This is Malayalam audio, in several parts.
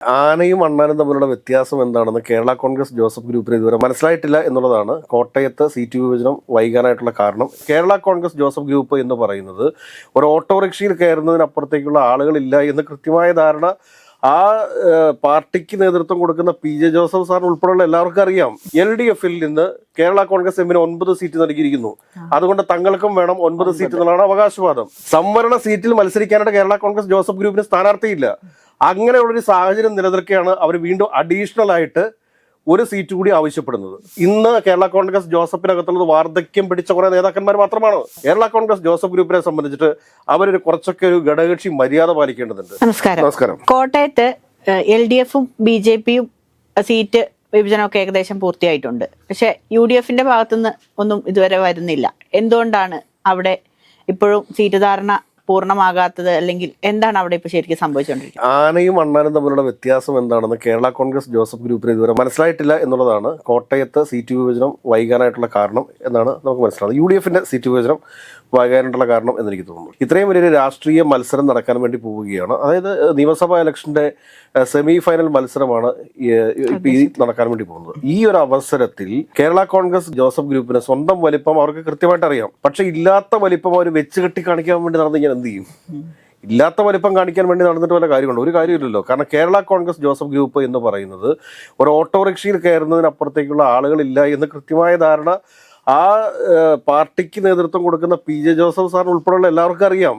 ആനയും അണ്ണാനും തമ്മിലുള്ള വ്യത്യാസം എന്താണെന്ന് കേരള കോൺഗ്രസ് ജോസഫ് ഗ്രൂപ്പിന് ഇതുവരെ മനസ്സിലായിട്ടില്ല എന്നുള്ളതാണ് കോട്ടയത്ത് സീറ്റ് വിഭജനം വൈകാനായിട്ടുള്ള കാരണം. കേരള കോൺഗ്രസ് ജോസഫ് ഗ്രൂപ്പ് എന്ന് പറയുന്നത് ഒരു ഓട്ടോറിക്ഷയിൽ കയറുന്നതിനപ്പുറത്തേക്കുള്ള ആളുകളില്ല എന്ന് കൃത്യമായ ധാരണ ആ പാർട്ടിക്ക് നേതൃത്വം കൊടുക്കുന്ന പി ജെ ജോസഫ് സാർ ഉൾപ്പെടെയുള്ള എല്ലാവർക്കും അറിയാം. എൽ ഡി എഫിൽ നിന്ന് കേരള കോൺഗ്രസ് എമ്മിന് ഒൻപത് സീറ്റ് നൽകിയിരിക്കുന്നു. അതുകൊണ്ട് തങ്ങൾക്കും വേണം ഒൻപത്. സീറ്റ് എന്നുള്ളതാണ് അവകാശവാദം. സംവരണ സീറ്റിൽ മത്സരിക്കാനായിട്ട് കേരള കോൺഗ്രസ് ജോസഫ് ഗ്രൂപ്പിന് സ്ഥാനാർത്ഥിയില്ല. അങ്ങനെയുള്ളൊരു സാഹചര്യം നിലനിൽക്കുകയാണ് അവർ വീണ്ടും അഡീഷണൽ ആയിട്ട് ഒരു സീറ്റ് കൂടി ആവശ്യപ്പെടുന്നത്. ഇന്ന് കേരള കോൺഗ്രസ് ജോസഫിനകത്തുള്ളത് വാർദ്ധക്യം പിടിച്ച കുറെ നേതാക്കന്മാർ മാത്രമാണ്. കേരള കോൺഗ്രസ് ജോസഫ് ഗ്രൂപ്പിനെ സംബന്ധിച്ചിട്ട് അവരൊരു കുറച്ചൊക്കെ ഒരു ഘടകകക്ഷി മര്യാദ പാലിക്കേണ്ടതുണ്ട്. നമസ്കാരം. നമസ്കാരം. കോട്ടയത്ത് എൽ ഡി എഫും ബി ജെ പിയും സീറ്റ് വിഭജനമൊക്കെ ഏകദേശം പൂർത്തിയായിട്ടുണ്ട്. പക്ഷെ യു ഡി എഫിന്റെ ഭാഗത്തുനിന്ന് ഒന്നും ഇതുവരെ വരുന്നില്ല. എന്തുകൊണ്ടാണ് അവിടെ ഇപ്പോഴും സീറ്റ് ധാരണ പൂർണമാകാത്തത് അല്ലെങ്കിൽ എന്താണ് അവിടെ ഇപ്പൊ ശരിക്കും സംഭവിച്ചുകൊണ്ടിരിക്കുന്നത് ആനയും അണ്ണാനും തമ്മിലുള്ള വ്യത്യാസം എന്താണെന്ന് കേരള കോൺഗ്രസ് ജോസഫ് ഗ്രൂപ്പിന് ഇതുവരെ മനസ്സിലായിട്ടില്ല എന്നുള്ളതാണ് കോട്ടയത്ത് സീറ്റ് വിഭജനം വൈകാനായിട്ടുള്ള കാരണം എന്നാണ് നമുക്ക് മനസ്സിലാവുന്നത്. യു ഡി എഫിന്റെ സീറ്റ് വിഭജനം വൈകാനായിട്ടുള്ള കാരണം എന്ന് എനിക്ക് തോന്നുന്നു. ഇത്രയും വലിയൊരു രാഷ്ട്രീയ മത്സരം നടക്കാൻ വേണ്ടി പോവുകയാണ്. അതായത് നിയമസഭാ ഇലക്ഷന്റെ സെമി ഫൈനൽ മത്സരമാണ് നടക്കാൻ വേണ്ടി പോകുന്നത്. ഈ ഒരു അവസരത്തിൽ കേരള കോൺഗ്രസ് ജോസഫ് ഗ്രൂപ്പിന് സ്വന്തം വലിപ്പം അവർക്ക് കൃത്യമായിട്ട് അറിയാം. പക്ഷെ ഇല്ലാത്ത വലിപ്പം അവർ വെച്ച് കെട്ടി കാണിക്കാൻ വേണ്ടി നടന്നു കഴിഞ്ഞാൽ എന്ത് ചെയ്യും? ഇല്ലാത്ത വലിപ്പം കാണിക്കാൻ വേണ്ടി നടന്നിട്ട് വല്ല കാര്യമുണ്ട്? ഒരു കാര്യമില്ലല്ലോ. കാരണം കേരള കോൺഗ്രസ് ജോസഫ് ഗ്രൂപ്പ് എന്ന് പറയുന്നത് ഒരു ഓട്ടോറിക്ഷയിൽ കയറുന്നതിനപ്പുറത്തേക്കുള്ള ആളുകളില്ല എന്ന് കൃത്യമായ ധാരണ ആ പാർട്ടിക്ക് നേതൃത്വം കൊടുക്കുന്ന പി ജെ ജോസഫ് സാർ ഉൾപ്പെടെയുള്ള എല്ലാവർക്കും അറിയാം.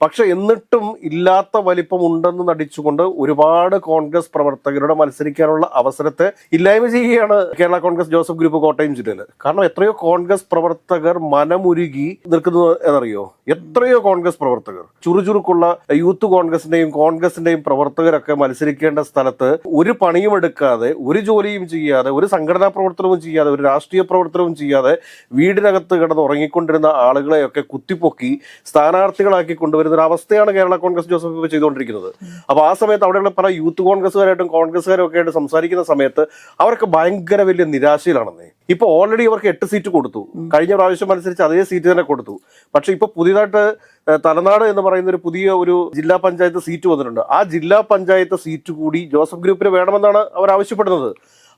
പക്ഷെ എന്നിട്ടും ഇല്ലാത്ത വലിപ്പം ഉണ്ടെന്ന് നടിച്ചുകൊണ്ട് ഒരുപാട് കോൺഗ്രസ് പ്രവർത്തകരുടെ മത്സരിക്കാനുള്ള അവസരത്തെ ഇല്ലായ്മ ചെയ്യുകയാണ് Kerala Congress Joseph group Kottayam ജില്ലയിൽ കാരണം എത്രയോ കോൺഗ്രസ് പ്രവർത്തകർ മനമുരുകി നിൽക്കുന്നത് എന്നറിയോ? എത്രയോ കോൺഗ്രസ് പ്രവർത്തകർ. ചുറുചുറുക്കുള്ള യൂത്ത് കോൺഗ്രസിന്റെയും കോൺഗ്രസിന്റെയും പ്രവർത്തകരൊക്കെ മത്സരിക്കേണ്ട സ്ഥലത്ത് ഒരു പണിയും എടുക്കാതെ ഒരു ജോലിയും ചെയ്യാതെ ഒരു സംഘടനാ പ്രവർത്തനവും ചെയ്യാതെ ഒരു രാഷ്ട്രീയ പ്രവർത്തനവും ചെയ്യാതെ വീടിനകത്ത് കിടന്ന് ഉറങ്ങിക്കൊണ്ടിരുന്ന ആളുകളെയൊക്കെ കുത്തിപ്പൊക്കി സ്ഥാനാർത്ഥികളാക്കി കൊണ്ടുവരുന്ന ഒരു അവസ്ഥയാണ് കേരള കോൺഗ്രസ് ജോസഫ് ഇപ്പോൾ ചെയ്തുകൊണ്ടിരിക്കുന്നത്. അപ്പോൾ ആ സമയത്ത് അവിടെയുള്ള പല യൂത്ത് കോൺഗ്രസ്സുകാരായിട്ടും കോൺഗ്രസ്സുകാരും ഒക്കെ ആയിട്ട് സംസാരിക്കുന്ന സമയത്ത് അവർക്ക് ഭയങ്കര വലിയ നിരാശയിലാണെന്നേ. ഇപ്പൊ ഓൾറെഡി അവർക്ക് എട്ട് സീറ്റ് കൊടുത്തു. കഴിഞ്ഞ പ്രാവശ്യം അനുസരിച്ച് അതേ സീറ്റ് തന്നെ കൊടുത്തു. പക്ഷെ ഇപ്പൊ പുതിയതായിട്ട് തലനാട് എന്ന് പറയുന്ന ഒരു പുതിയ ഒരു ജില്ലാ പഞ്ചായത്ത് സീറ്റ് വന്നിട്ടുണ്ട്. ആ ജില്ലാ പഞ്ചായത്ത് സീറ്റ് കൂടി ജോസഫ് ഗ്രൂപ്പിന് വേണമെന്നാണ് അവർ ആവശ്യപ്പെടുന്നത്.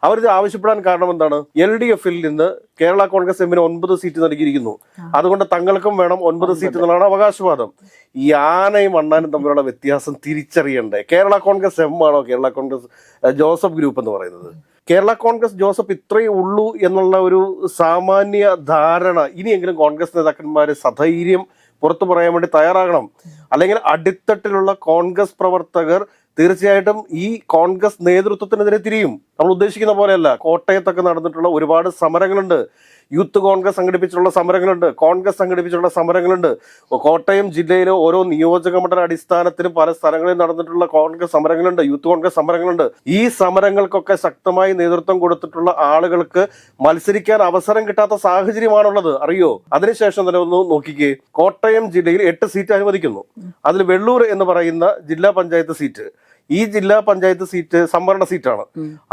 അവരിത് ആവശ്യപ്പെടാൻ കാരണം എന്താണ്? എൽ ഡി എഫിൽ നിന്ന് കേരള കോൺഗ്രസ് എമ്മിന് ഒൻപത് സീറ്റ് നൽകിയിരിക്കുന്നു. അതുകൊണ്ട് തങ്ങൾക്കും വേണം ഒൻപത് സീറ്റ് എന്നുള്ളതാണ് അവകാശവാദം. ഈ ആനയും അണ്ണാനും തമ്മിലുള്ള വ്യത്യാസം തിരിച്ചറിയണ്ടേ? കേരള കോൺഗ്രസ് എം ആണോ? കേരള കോൺഗ്രസ് ജോസഫ് ഗ്രൂപ്പ് എന്ന് പറയുന്നത്. കേരള കോൺഗ്രസ് ജോസഫ് ഇത്രയേ ഉള്ളൂ എന്നുള്ള ഒരു സാമാന്യ ധാരണ ഇനിയെങ്കിലും കോൺഗ്രസ് നേതാക്കന്മാർ സധൈര്യം പുറത്തു പറയാൻ വേണ്ടി തയ്യാറാകണം. അല്ലെങ്കിൽ അടിത്തട്ടിലുള്ള കോൺഗ്രസ് പ്രവർത്തകർ തീർച്ചയായിട്ടും ഈ കോൺഗ്രസ് നേതൃത്വത്തിനെതിരെ തിരിയും. നമ്മൾ ഉദ്ദേശിക്കുന്ന പോലെയല്ല. കോട്ടയത്തൊക്കെ നടന്നിട്ടുള്ള ഒരുപാട് സമരങ്ങളുണ്ട്. യൂത്ത് കോൺഗ്രസ് സംഘടിപ്പിച്ചിട്ടുള്ള സമരങ്ങളുണ്ട്. കോൺഗ്രസ് സംഘടിപ്പിച്ചിട്ടുള്ള സമരങ്ങളുണ്ട്. കോട്ടയം ജില്ലയിലെ ഓരോ നിയോജക മണ്ഡല അടിസ്ഥാനത്തിലും പല സ്ഥലങ്ങളിൽ നടന്നിട്ടുള്ള കോൺഗ്രസ് സമരങ്ങളുണ്ട്. യൂത്ത് കോൺഗ്രസ് സമരങ്ങളുണ്ട്. ഈ സമരങ്ങൾക്കൊക്കെ ശക്തമായി നേതൃത്വം കൊടുത്തിട്ടുള്ള ആളുകൾക്ക് മത്സരിക്കാൻ അവസരം കിട്ടാത്ത സാഹചര്യമാണുള്ളത്. അറിയോ? അതിനുശേഷം തന്നെ ഒന്ന് നോക്കിക്കേ. കോട്ടയം ജില്ലയിൽ എട്ട് സീറ്റ് അനുവദിക്കുന്നു. അതിൽ വെള്ളൂർ എന്ന് പറയുന്ന ജില്ലാ പഞ്ചായത്ത് സീറ്റ്. ഈ ജില്ലാ പഞ്ചായത്ത് സീറ്റ് സംവരണ സീറ്റാണ്.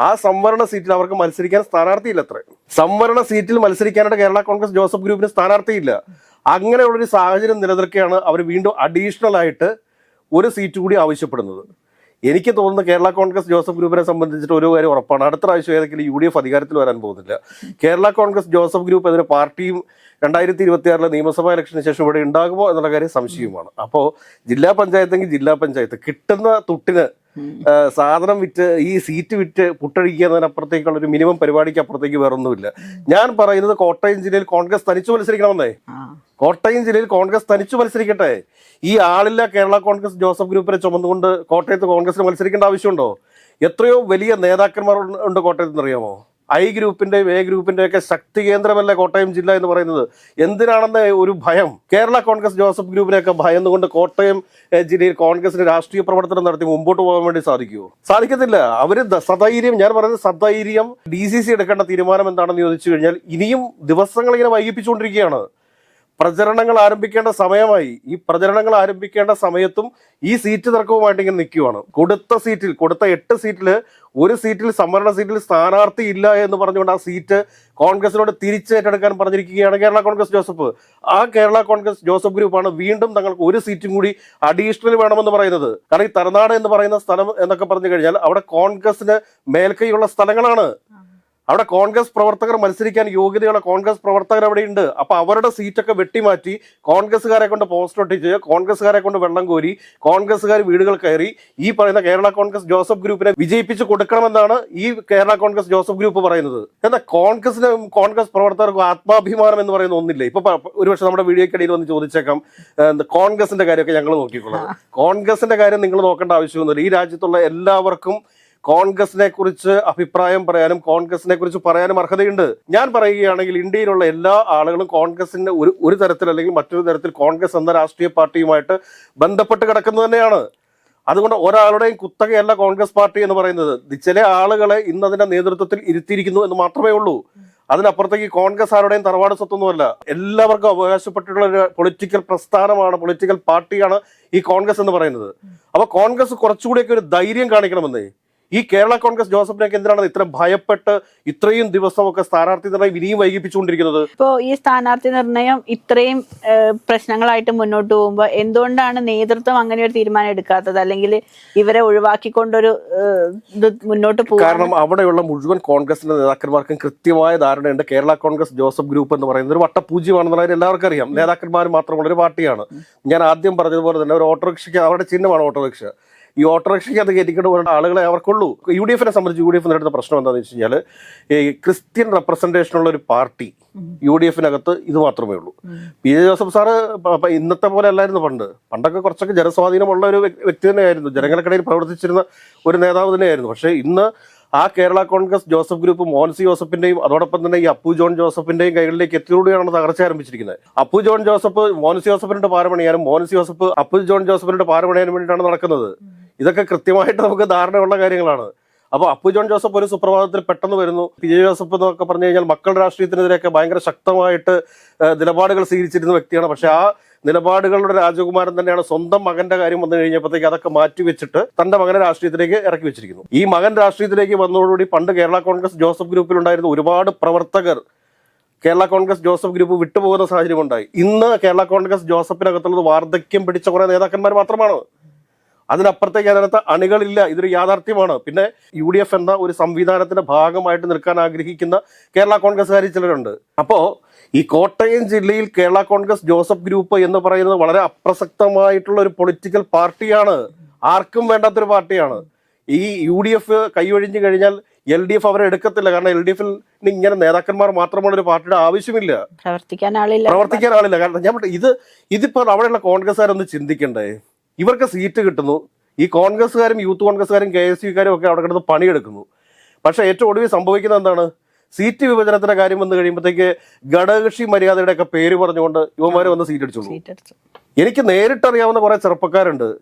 ആ സംവരണ സീറ്റിൽ അവർക്ക് മത്സരിക്കാൻ സ്ഥാനാർത്ഥിയില്ല അത്ര. സംവരണ സീറ്റിൽ മത്സരിക്കാനായിട്ട് കേരള കോൺഗ്രസ് ജോസഫ് ഗ്രൂപ്പിന് സ്ഥാനാർത്ഥിയില്ല. അങ്ങനെയുള്ളൊരു സാഹചര്യം നിലനിൽക്കുകയാണ് അവർ വീണ്ടും അഡീഷണൽ ആയിട്ട് ഒരു സീറ്റ് കൂടി ആവശ്യപ്പെടുന്നത്. എനിക്ക് തോന്നുന്നു കേരള കോൺഗ്രസ് ജോസഫ് ഗ്രൂപ്പിനെ സംബന്ധിച്ചിട്ട് ഒരു കാര്യം ഉറപ്പാണ്. അടുത്ത പ്രാവശ്യം ഏതെങ്കിലും യു ഡി എഫ് അധികാരത്തിൽ വരാൻ പോകുന്നില്ല. കേരള കോൺഗ്രസ് ജോസഫ് ഗ്രൂപ്പ് എന്നൊരു പാർട്ടിയും രണ്ടായിരത്തി ഇരുപത്തി ആറിലെ നിയമസഭാ ഇലക്ഷന് ശേഷം ഇവിടെ ഉണ്ടാകുമോ എന്നുള്ള കാര്യം സംശയവുമാണ്. അപ്പോൾ ജില്ലാ പഞ്ചായത്തെങ്കിൽ ജില്ലാ പഞ്ചായത്ത് കിട്ടുന്ന തുട്ടിന് സാധനം വിറ്റ് ഈ സീറ്റ് വിറ്റ് പുട്ടഴിക്കുന്നതിനപ്പുറത്തേക്കുള്ള ഒരു മിനിമം പരിപാടിക്ക് അപ്പുറത്തേക്ക് വേറൊന്നുമില്ല. ഞാൻ പറയുന്നത് കോട്ടയം ജില്ലയിൽ കോൺഗ്രസ് തനിച്ചു മത്സരിക്കണമെന്നേ. കോട്ടയം ജില്ലയിൽ കോൺഗ്രസ് തനിച്ചു മത്സരിക്കട്ടെ. ഈ ആളില്ല കേരള കോൺഗ്രസ് ജോസഫ് ഗ്രൂപ്പിനെ ചുമന്നുകൊണ്ട് കോട്ടയത്ത് കോൺഗ്രസിന് മത്സരിക്കേണ്ട ആവശ്യമുണ്ടോ? എത്രയോ വലിയ നേതാക്കന്മാർ ഉണ്ട്- ഉണ്ട് കോട്ടയത്ത് എന്നറിയാമോ ഐ ഗ്രൂപ്പിന്റെയും എ ഗ്രൂപ്പിന്റെ ഒക്കെ ശക്തി കേന്ദ്രമല്ലേ കോട്ടയം ജില്ല എന്ന് പറയുന്നത്? എന്തിനാണെന്ന് ഒരു ഭയം? കേരള കോൺഗ്രസ് ജോസഫ് ഗ്രൂപ്പിനെയൊക്കെ ഭയന്നുകൊണ്ട് കോട്ടയം ജില്ലയിൽ കോൺഗ്രസിന് രാഷ്ട്രീയ പ്രവർത്തനം നടത്തി മുമ്പോട്ട് പോകാൻ വേണ്ടി സാധിക്കുമോ സാധിക്കത്തില്ല. അവർ സധൈര്യം ഞാൻ പറയുന്നത് സധൈര്യം ഡി സി സി എടുക്കേണ്ട തീരുമാനം എന്താണെന്ന് ചോദിച്ചു കഴിഞ്ഞാൽ ഇനിയും ദിവസങ്ങൾ ഇങ്ങനെ വൈകിപ്പിച്ചുകൊണ്ടിരിക്കുകയാണ്. പ്രചരണങ്ങൾ ആരംഭിക്കേണ്ട സമയമായി. ഈ പ്രചരണങ്ങൾ ആരംഭിക്കേണ്ട സമയത്തും ഈ സീറ്റ് തർക്കവുമായിട്ട് ഇങ്ങനെ കൊടുത്ത സീറ്റിൽ കൊടുത്ത എട്ട് സീറ്റിൽ ഒരു സീറ്റിൽ സംവരണ സീറ്റിൽ സ്ഥാനാർത്ഥി ഇല്ല എന്ന് പറഞ്ഞുകൊണ്ട് ആ സീറ്റ് കോൺഗ്രസിനോട് തിരിച്ചേറ്റെടുക്കാൻ പറഞ്ഞിരിക്കുകയാണ് കേരള കോൺഗ്രസ് ജോസഫ്. ആ കേരള കോൺഗ്രസ് ജോസഫ് ഗ്രൂപ്പാണ് വീണ്ടും തങ്ങൾക്ക് ഒരു സീറ്റും കൂടി അഡീഷണൽ വേണമെന്ന് പറയുന്നത്. കാരണം ഈ തറനാട് എന്ന് പറയുന്ന സ്ഥലം എന്നൊക്കെ പറഞ്ഞു കഴിഞ്ഞാൽ അവിടെ കോൺഗ്രസിന് മേൽക്കൈയുള്ള സ്ഥലങ്ങളാണ്. അവിടെ കോൺഗ്രസ് പ്രവർത്തകർ മത്സരിക്കാൻ യോഗ്യതയുള്ള കോൺഗ്രസ് പ്രവർത്തകർ അവിടെ ഉണ്ട് അപ്പൊ അവരുടെ സീറ്റൊക്കെ വെട്ടിമാറ്റി കോൺഗ്രസ്സുകാരെ കൊണ്ട് പോസ്റ്റ് ഒട്ടിച്ച് കോൺഗ്രസ്സുകാരെ കൊണ്ട് വെള്ളം കോരി കോൺഗ്രസ്സുകാർ വീടുകൾ കയറി ഈ പറയുന്ന കേരള കോൺഗ്രസ് ജോസഫ് ഗ്രൂപ്പിനെ വിജയിപ്പിച്ച് കൊടുക്കണമെന്നാണ് ഈ കേരള കോൺഗ്രസ് ജോസഫ് ഗ്രൂപ്പ് പറയുന്നത്. എന്നാൽ കോൺഗ്രസിന് കോൺഗ്രസ് പ്രവർത്തകർക്ക് ആത്മാഭിമാനം എന്ന് പറയുന്ന ഒന്നില്ല? ഇപ്പൊ ഒരുപക്ഷെ നമ്മുടെ വീഡിയോക്കിടയിൽ വന്ന് ചോദിച്ചേക്കാം കോൺഗ്രസിന്റെ കാര്യമൊക്കെ ഞങ്ങൾ നോക്കിക്കൊള്ളാം കോൺഗ്രസിന്റെ കാര്യം നിങ്ങൾ നോക്കേണ്ട ആവശ്യമൊന്നുമില്ല. ഈ രാജ്യത്തുള്ള എല്ലാവർക്കും കോൺഗ്രസിനെ കുറിച്ച് അഭിപ്രായം പറയാനും കോൺഗ്രസിനെ കുറിച്ച് പറയാനും അർഹതയുണ്ട്. ഞാൻ പറയുകയാണെങ്കിൽ ഇന്ത്യയിലുള്ള എല്ലാ ആളുകളും കോൺഗ്രസിന്റെ ഒരു ഒരു തരത്തിൽ അല്ലെങ്കിൽ മറ്റൊരു തരത്തിൽ കോൺഗ്രസ് എന്ന രാഷ്ട്രീയ പാർട്ടിയുമായിട്ട് ബന്ധപ്പെട്ട് കിടക്കുന്നത് തന്നെയാണ്. അതുകൊണ്ട് ഒരാളുടെയും കുത്തകയല്ല കോൺഗ്രസ് പാർട്ടി എന്ന് പറയുന്നത്. ചില ആളുകളെ ഇന്ന് അതിന്റെ നേതൃത്വത്തിൽ ഇരുത്തിയിരിക്കുന്നു എന്ന് മാത്രമേ ഉള്ളൂ. അതിനപ്പുറത്തേക്ക് കോൺഗ്രസ് ആരുടെയും തറവാട് സ്വത്തൊന്നുമല്ല. എല്ലാവർക്കും അവകാശപ്പെട്ടിട്ടുള്ള ഒരു പൊളിറ്റിക്കൽ പ്രസ്ഥാനമാണ് പൊളിറ്റിക്കൽ പാർട്ടിയാണ് ഈ കോൺഗ്രസ് എന്ന് പറയുന്നത്. അപ്പൊ കോൺഗ്രസ് കുറച്ചുകൂടിയൊക്കെ ഒരു ധൈര്യം കാണിക്കണമെന്നേ. ഈ കേരള കോൺഗ്രസ് ജോസഫിനൊക്കെ എന്തിനാണ് ഇത്ര ഭയപ്പെട്ട് ഇത്രയും ദിവസമൊക്കെ സ്ഥാനാർത്ഥി നിർണയം ഇനിയും വൈകിപ്പിച്ചുകൊണ്ടിരിക്കുന്നത്? ഇപ്പോ ഈ സ്ഥാനാർത്ഥി നിർണയം ഇത്രയും പ്രശ്നങ്ങളായിട്ട് മുന്നോട്ട് പോകുമ്പോൾ എന്തുകൊണ്ടാണ് നേതൃത്വം അങ്ങനെ ഒരു തീരുമാനം എടുക്കാത്തത്? അല്ലെങ്കിൽ ഇവരെ ഒഴിവാക്കിക്കൊണ്ടൊരു ഇത് മുന്നോട്ട് പോകും കാരണം അവിടെയുള്ള മുഴുവൻ കോൺഗ്രസിന്റെ നേതാക്കന്മാർക്കും കൃത്യമായ ധാരണയുണ്ട്. കേരള കോൺഗ്രസ് ജോസഫ് ഗ്രൂപ്പ് എന്ന് പറയുന്നത് ഒരു വട്ടപൂജ്യമാണെന്നുള്ള എല്ലാവർക്കും അറിയാം. നേതാക്കന്മാർ മാത്രമുള്ള ഒരു പാർട്ടിയാണ്. ഞാൻ ആദ്യം പറഞ്ഞതുപോലെ തന്നെ ഒരു ഓട്ടോറിക്ഷയ്ക്ക് അവരുടെ ചിഹ്നമാണ് ഓട്ടോറിക്ഷ. ഈ ഓട്ടോറിക്ഷയ്ക്ക് അത് കയറ്റിക്കൊണ്ട് പോകേണ്ട ആളുകളെ അവർക്കുള്ളൂ. യു ഡി എഫിനെ സംബന്ധിച്ച് യു ഡി എഫ് നേരിടുന്ന പ്രശ്നം എന്താണെന്ന് വെച്ച് കഴിഞ്ഞാൽ ഈ ക്രിസ്ത്യൻ റെപ്രസെന്റേഷൻ ഉള്ള ഒരു പാർട്ടി യു ഡി എഫിനകത്ത് ഇത് മാത്രമേ ഉള്ളൂ. പി ജെ ജോസഫ് സാറ് ഇന്നത്തെ പോലെ അല്ലായിരുന്നു പണ്ട്. പണ്ടൊക്കെ കുറച്ചൊക്കെ ജനസ്വാധീനമുള്ള ഒരു വ്യക്തി തന്നെയായിരുന്നു. ജനങ്ങൾക്കിടയിൽ പ്രവർത്തിച്ചിരുന്ന ഒരു നേതാവ് തന്നെയായിരുന്നു. പക്ഷേ ഇന്ന് ആ Kerala Congress Joseph group Monsy ജോസഫിന്റെയും അതോടൊപ്പം തന്നെ ഈ അപ്പു ജോൺ ജോസഫിന്റെയും കൈകളിലേക്ക് എത്തിയോടെയാണ് തകർച്ച ആരംഭിച്ചിരിക്കുന്നത്. അപ്പു ജോൺ ജോസഫ് മോൻസി ജോസഫിന്റെ പാരമണിയാനും മോൻസി ജോസഫ് അപ്പു ജോൺ ജോസഫിന്റെ പാരമണിയാനും വേണ്ടിയിട്ടാണ് നടക്കുന്നത്. ഇതൊക്കെ കൃത്യമായിട്ട് നമുക്ക് ധാരണയുള്ള കാര്യങ്ങളാണ്. അപ്പൊ അപ്പു ജോൺ ജോസഫ് ഒരു സുപ്രഭാതത്തിൽ പെട്ടെന്ന് വരുന്നു. പി ജെ ജോസഫ് എന്നൊക്കെ പറഞ്ഞു കഴിഞ്ഞാൽ മക്കൾ രാഷ്ട്രീയത്തിനെതിരെയൊക്കെ ഭയങ്കര ശക്തമായിട്ട് നിലപാടുകൾ സ്വീകരിച്ചിരുന്ന വ്യക്തിയാണ്. പക്ഷെ ആ നിലപാടുകളുടെ രാജകുമാരൻ തന്നെയാണ് സ്വന്തം മകന്റെ കാര്യം വന്നു കഴിഞ്ഞപ്പോഴത്തേക്ക് അതൊക്കെ മാറ്റിവെച്ചിട്ട് തന്റെ മകനെ രാഷ്ട്രീയത്തിലേക്ക് ഇറക്കി വെച്ചിരിക്കുന്നു. ഈ മകൻ രാഷ്ട്രീയത്തിലേക്ക് വന്നതോടുകൂടി പണ്ട് കേരള കോൺഗ്രസ് ജോസഫ് ഗ്രൂപ്പിൽ ഉണ്ടായിരുന്ന ഒരുപാട് പ്രവർത്തകർ കേരള കോൺഗ്രസ് ജോസഫ് ഗ്രൂപ്പ് വിട്ടുപോകുന്ന സാഹചര്യം ഉണ്ടായി. ഇന്ന് കേരള കോൺഗ്രസ് ജോസഫിനകത്തുള്ളത് വാർദ്ധക്യം പിടിച്ച കുറെ നേതാക്കന്മാർ മാത്രമാണ്. അതിനപ്പുറത്തേക്ക് അതിനകത്ത് അണികളില്ല. ഇതൊരു യാഥാർത്ഥ്യമാണ്. പിന്നെ യു ഡി എഫ് എന്ന ഒരു സംവിധാനത്തിന്റെ ഭാഗമായിട്ട് നിൽക്കാൻ ആഗ്രഹിക്കുന്ന കേരള കോൺഗ്രസ്സുകാരിൽ ചിലരുണ്ട്. അപ്പോ ഈ കോട്ടയം ജില്ലയിൽ കേരള കോൺഗ്രസ് ജോസഫ് ഗ്രൂപ്പ് എന്ന് പറയുന്നത് വളരെ അപ്രസക്തമായിട്ടുള്ള ഒരു പൊളിറ്റിക്കൽ പാർട്ടിയാണ്. ആർക്കും വേണ്ടാത്തൊരു പാർട്ടിയാണ്. ഈ യു ഡി എഫ് കൈയൊഴിഞ്ഞു കഴിഞ്ഞാൽ എൽ ഡി എഫ് അവരെ എടുക്കത്തില്ല. കാരണം എൽ ഡി എഫിൽ ഇങ്ങനെ നേതാക്കന്മാർ മാത്രമുള്ള ഒരു പാർട്ടിയുടെ ആവശ്യമില്ല. പ്രവർത്തിക്കാൻ ആളില്ല. പ്രവർത്തിക്കാൻ ആളില്ല. കാരണം ഞാൻ ഇത് ഇതിപ്പോ അവിടെയുള്ള കോൺഗ്രസ്സുകാരൊന്ന് ചിന്തിക്കണ്ടേ? ഇവർക്ക് സീറ്റ് കിട്ടുന്നു. ഈ കോൺഗ്രസ്സുകാരും യൂത്ത് കോൺഗ്രസ്സുകാരും കെ എസ് യുക്കാരും ഒക്കെ അവിടെ കിടന്ന് പണിയെടുക്കുന്നു. പക്ഷേ ഏറ്റവും ഒടുവിൽ സംഭവിക്കുന്നത് എന്താണ്? സീറ്റ് വിഭജനത്തിന്റെ കാര്യം വന്നു കഴിയുമ്പോഴത്തേക്ക് ഘടകകക്ഷി മര്യാദയുടെ ഒക്കെ പേര് പറഞ്ഞുകൊണ്ട് യുവമാര് വന്ന് സീറ്റ് അടിച്ചോളൂ. എനിക്ക് നേരിട്ടറിയാവുന്ന കുറെ ചെറുപ്പക്കാരുണ്ട്.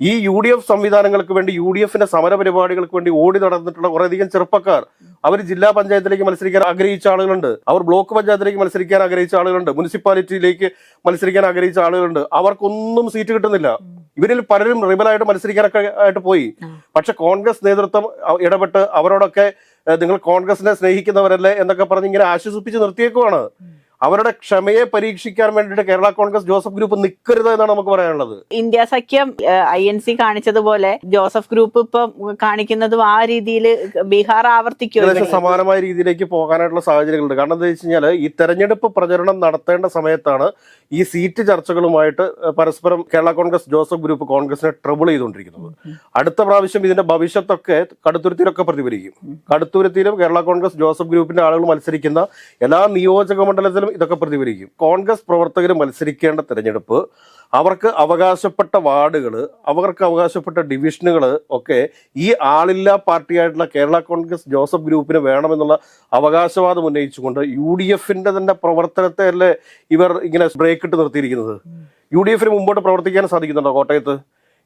ഈ യു ഡി എഫ് സംവിധാനങ്ങൾക്ക് വേണ്ടി യു ഡി എഫിന്റെ സമര പരിപാടികൾക്ക് വേണ്ടി ഓടി നടന്നിട്ടുള്ള കുറേയധികം ചെറുപ്പക്കാർ അവർ ജില്ലാ പഞ്ചായത്തിലേക്ക് മത്സരിക്കാൻ ആഗ്രഹിച്ച ആളുകളുണ്ട്. അവർ ബ്ലോക്ക് പഞ്ചായത്തിലേക്ക് മത്സരിക്കാൻ ആഗ്രഹിച്ച ആളുകളുണ്ട്. മുനിസിപ്പാലിറ്റിയിലേക്ക് മത്സരിക്കാൻ ആഗ്രഹിച്ച ആളുകളുണ്ട്. അവർക്കൊന്നും സീറ്റ് കിട്ടുന്നില്ല. ഇവരിൽ പലരും റിബലായിട്ട് മത്സരിക്കാനൊക്കെ ആയിട്ട് പോയി. പക്ഷെ കോൺഗ്രസ് നേതൃത്വം ഇടപെട്ട് അവരോടൊക്കെ നിങ്ങൾ കോൺഗ്രസിനെ സ്നേഹിക്കുന്നവരല്ലേ എന്നൊക്കെ പറഞ്ഞ് ഇങ്ങനെ ആശ്വസിപ്പിച്ച് നിർത്തിയേക്കുവാണ്. അവരുടെ ക്ഷമയെ പരീക്ഷിക്കാൻ വേണ്ടിയിട്ട് കേരള കോൺഗ്രസ് ജോസഫ് ഗ്രൂപ്പ് നിൽക്കരുത് എന്നാണ് നമുക്ക് പറയാനുള്ളത്. ഇന്ത്യ സഖ്യം ഐ എൻ സി കാണിച്ചതുപോലെ ജോസഫ് ഗ്രൂപ്പ് ഇപ്പൊ കാണിക്കുന്നതും ആ രീതിയിൽ ബീഹാർ ആവർത്തിക്കും? സമാനമായ രീതിയിലേക്ക് പോകാനായിട്ടുള്ള സാഹചര്യങ്ങളുണ്ട്. കാരണം എന്താ വെച്ച് കഴിഞ്ഞാൽ ഈ തെരഞ്ഞെടുപ്പ് പ്രചരണം നടത്തേണ്ട സമയത്താണ് ഈ സീറ്റ് ചർച്ചകളുമായിട്ട് പരസ്പരം കേരള കോൺഗ്രസ് ജോസഫ് ഗ്രൂപ്പ് കോൺഗ്രസിനെ ട്രബിൾ ചെയ്തുകൊണ്ടിരിക്കുന്നത്. അടുത്ത പ്രാവശ്യം ഇതിന്റെ ഭവിഷ്യത്തൊക്കെ കടുത്തുരുത്തിയിലൊക്കെ പ്രതിഫലിക്കും. കടുത്തുരുത്തിയിലും കേരള കോൺഗ്രസ് ജോസഫ് ഗ്രൂപ്പിന്റെ ആളുകൾ മത്സരിക്കുന്ന എല്ലാ നിയോജക മണ്ഡലത്തിലും ഇതൊക്കെ പ്രതിഫലിക്കും. കോൺഗ്രസ് പ്രവർത്തകർ മത്സരിക്കേണ്ട തെരഞ്ഞെടുപ്പ് അവർക്ക് അവകാശപ്പെട്ട വാർഡുകൾ അവർക്ക് അവകാശപ്പെട്ട ഡിവിഷനുകൾ ഒക്കെ ഈ ആളില്ലാ പാർട്ടിയായിട്ടുള്ള കേരള കോൺഗ്രസ് ജോസഫ് ഗ്രൂപ്പിന് വേണമെന്നുള്ള അവകാശവാദം ഉന്നയിച്ചുകൊണ്ട് യു ഡി എഫിന്റെ തന്നെ പ്രവർത്തനത്തെ അല്ലേ ഇവർ ഇങ്ങനെ ബ്രേക്കിട്ട് നിർത്തിയിരിക്കുന്നത്? യു ഡി എഫിന് മുമ്പോട്ട് പ്രവർത്തിക്കാൻ സാധിക്കുന്നുണ്ടോ കോട്ടയത്ത്?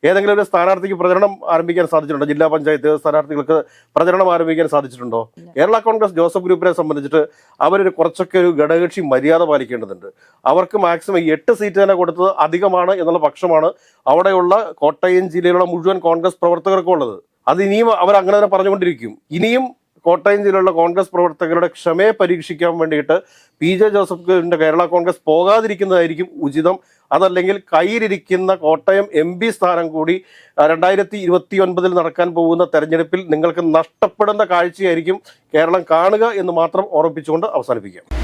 ഏതെങ്കിലും ഒരു സ്ഥാനാർത്ഥിക്ക് പ്രചരണം ആരംഭിക്കാൻ സാധിച്ചിട്ടുണ്ടോ? ജില്ലാ പഞ്ചായത്ത് സ്ഥാനാർത്ഥികൾക്ക് പ്രചരണം ആരംഭിക്കാൻ സാധിച്ചിട്ടുണ്ടോ? കേരള കോൺഗ്രസ് ജോസഫ് ഗ്രൂപ്പിനെ സംബന്ധിച്ചിട്ട് അവരൊരു കുറച്ചൊക്കെ ഒരു ഘടകകക്ഷി മര്യാദ പാലിക്കേണ്ടതുണ്ട്. അവർക്ക് മാക്സിമം എട്ട് സീറ്റ് തന്നെ കൊടുത്തത് അധികമാണ് എന്നുള്ള പക്ഷമാണ് അവിടെയുള്ള കോട്ടയം ജില്ലയിലുള്ള മുഴുവൻ കോൺഗ്രസ് പ്രവർത്തകർക്കും ഉള്ളത്. അത് ഇനിയും അവർ അങ്ങനെ തന്നെ പറഞ്ഞുകൊണ്ടിരിക്കും. ഇനിയും കോട്ടയം ജില്ലയിലുള്ള കോൺഗ്രസ് പ്രവർത്തകരുടെ ക്ഷമയെ പരീക്ഷിക്കാൻ വേണ്ടിയിട്ട് പി ജെ ജോസഫിന്റെ കേരള കോൺഗ്രസ് പോകാതിരിക്കുന്നതായിരിക്കും ഉചിതം. അതല്ലെങ്കിൽ കയ്യിലിരിക്കുന്ന കോട്ടയം എം പി സ്ഥാനം കൂടി രണ്ടായിരത്തി ഇരുപത്തി ഒൻപതിൽ നടക്കാൻ പോകുന്ന തെരഞ്ഞെടുപ്പിൽ നിങ്ങൾക്ക് നഷ്ടപ്പെടുന്ന കാഴ്ചയായിരിക്കും കേരളം കാണുക എന്ന് മാത്രം ഓർമ്മിപ്പിച്ചുകൊണ്ട് അവസാനിപ്പിക്കാം.